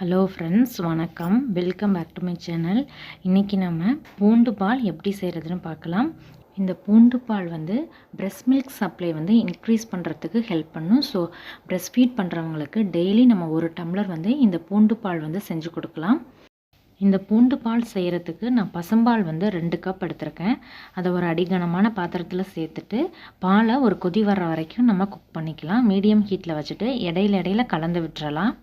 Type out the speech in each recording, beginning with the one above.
Hello friends வணக்கம். Welcome back to my channel இன்றைக்கி நம்ம பூண்டு பால் எப்படி செய்கிறதுன்னு பார்க்கலாம். இந்த பூண்டு பால் வந்து breast மில்க் சப்ளை வந்து இன்க்ரீஸ் பண்ணுறதுக்கு ஹெல்ப் பண்ணும். ஸோ breast ஃபீட் பண்ணுறவங்களுக்கு டெய்லி நம்ம ஒரு டம்ளர் வந்து இந்த பூண்டு பால் வந்து செஞ்சு கொடுக்கலாம். இந்த பூண்டு பால் செய்கிறதுக்கு நான் பசும்பால் வந்து ரெண்டு கப் எடுத்திருக்கேன். அதை ஒரு அடிகனமான பாத்திரத்தில் சேர்த்துட்டு பாலை ஒரு கொதி வர்ற வரைக்கும் நம்ம குக் பண்ணிக்கலாம். மீடியம் ஹீட்டில் வச்சுட்டு இடையில இடையில கலந்து விட்டுறலாம்.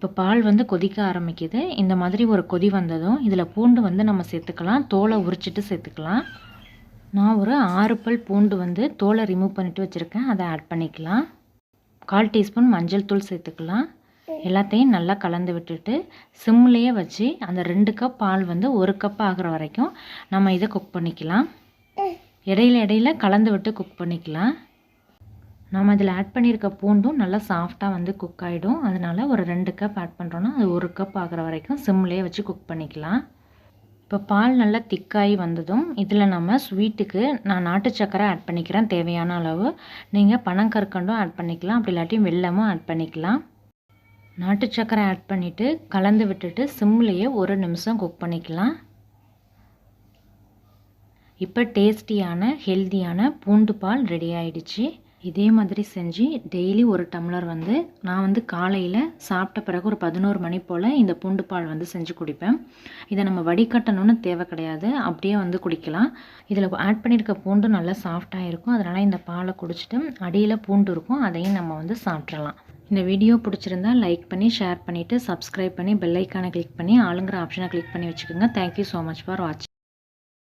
இப்போ பால் வந்து கொதிக்க ஆரம்பிக்குது. இந்த மாதிரி ஒரு கொதி வந்ததும் இதில் பூண்டு வந்து நம்ம சேர்த்துக்கலாம். தோலை உரிச்சிட்டு சேர்த்துக்கலாம். நான் ஒரு ஆறு பல் பூண்டு வந்து தோலை ரிமூவ் பண்ணிவிட்டு வச்சுருக்கேன். அதை ஆட் பண்ணிக்கலாம். கால் டீஸ்பூன் மஞ்சள் தூள் சேர்த்துக்கலாம். எல்லாத்தையும் நல்லா கலந்து விட்டுட்டு சிம்லேயே வச்சு அந்த ரெண்டு கப் பால் வந்து ஒரு கப் ஆகிற வரைக்கும் நம்ம இதை குக் பண்ணிக்கலாம். இடையில இடையில கலந்து விட்டு குக் பண்ணிக்கலாம். நம்ம இதில் ஆட் பண்ணியிருக்க பூண்டும் நல்லா சாஃப்டாக வந்து குக் ஆகிடும் அதனால் ஒரு ரெண்டு கப் ஆட் பண்ணுறோன்னா அது ஒரு கப் ஆகிற வரைக்கும் சிம்லேயே வச்சு குக் பண்ணிக்கலாம். இப்போ பால் நல்லா திக்காகி வந்ததும் இதில் நம்ம ஸ்வீட்டுக்கு நான் நாட்டு சக்கரை ஆட் பண்ணிக்கிறேன் தேவையான அளவு. நீங்கள் பனங்கற்கண்டும் ஆட் பண்ணிக்கலாம். அப்படி இல்லாட்டி வெள்ளமும் ஆட் பண்ணிக்கலாம். நாட்டு சக்கரை ஆட் பண்ணிவிட்டு கலந்து விட்டுட்டு சிம்லேயே ஒரு நிமிஷம் குக் பண்ணிக்கலாம். இப்போ டேஸ்டியான ஹெல்த்தியான பூண்டு பால் ரெடி ஆயிடுச்சு. இதே மாதிரி செஞ்சு டெய்லி ஒரு டம்ளர் வந்து நான் வந்து காலையில் சாப்பிட்ட பிறகு ஒரு பதினோரு மணி போல் இந்த பூண்டு பால் வந்து செஞ்சு குடிப்பேன். இதை நம்ம வடிகட்டணும்னு தேவை கிடையாது. அப்படியே வந்து குடிக்கலாம். இதில் ஆட் பண்ணியிருக்க பூண்டு நல்லா சாஃப்டாக இருக்கும். அதனால் இந்த பாலை குடிச்சிட்டு அடியில் பூண்டு இருக்கும். அதையும் நம்ம வந்து சாப்பிட்றலாம் இந்த வீடியோ பிடிச்சிருந்தா லைக் பண்ணி ஷேர் பண்ணிவிட்டு சப்ஸ்கிரைப் பண்ணி பெல்லைக்கானை கிளிக் பண்ணி ஆளுங்கிற ஆப்ஷனை கிளிக் பண்ணி வச்சுக்கோங்க. தேங்க்யூ ஸோ மச் ஃபார் வாட்சிங்